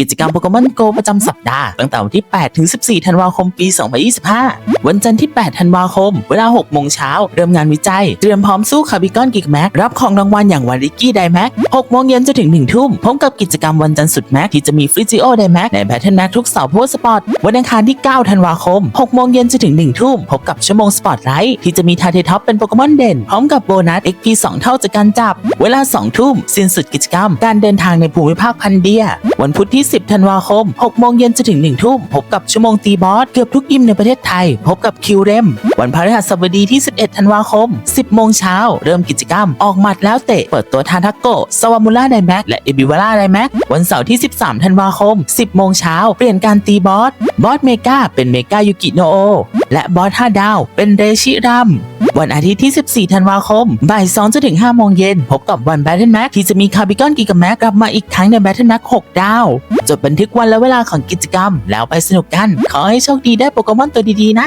กิจกรรมโปเกมอนโกประจำสัปดาห์ ตั้งแต่วันที่ 8 ถึง 14 ธันวาคม ปี 2025 วันจันทร์ที่ 8 ธันวาคม เวลา 6 โมงเช้า เริ่มงานวิจัย เตรียมพร้อมสู้คาร์บิคอนกิกแม็ก รับของรางวัลอย่างวาริกี้ไดแม็ก 6 โมงเย็นจนถึง 1 ทุ่มพร้อมกับกิจกรรมวันจันทร์สุดแม็กที่จะมีฟริจิโอไดแม็กในแพทเทิร์นแม็กทุกเสาร์โพสสปอร์ต วันอังคารที่ 9 ธันวาคม 6 โมงเย็นจนถึง 1 ทุ่ม พบกับชั่วโมงสปอตไลท์ที่จะมีทาเทท็อปเป็นโปเกมอนเด่น พร้อมกับโบนัส XP 2 เท่าจากการจับ เวลา 2 ทุ่มสิ้นสุดกิจกรรม การเดินทางในภูมิภาคพันเดีย วันพุธที่10 ธันวาคม 6 โมงเย็นจนถึง 1 ทุ่มพบกับชั่วโมงตีบอสเกือบทุกยิมในประเทศไทย พบกับคิวเรมวันพฤหัสบดีที่ 11 ธันวาคม 10 โมงเช้า เริ่มกิจกรรม ออกหมัดแล้วเตะ เปิดตัวทาทักโกสวามูล่าไดแม็กและเอบิวาร่าไดแม็กวันเสาร์ที่ 13 ธันวาคม 10 โมงเช้าเปลี่ยนการตีบอส บอสเมกาเป็นเมกายุกิโนโอ และบอสห้าดาว เป็นเรชิรัม วันอาทิตย์ที่ 14 ธันวาคม บ่าย2จนถึง5โมงเย็น พบกับวันแบทเทิลแม็กที่จะมีคาร์บิกอนกิกาแม็กกลับมาอีกครั้งในแบทเทิลแม็ก6ดาว จดบันทึกวันและเวลาของกิจกรรม แล้วไปสนุกกัน ขอให้โชคดีได้โปเกมอนตัวดีๆนะ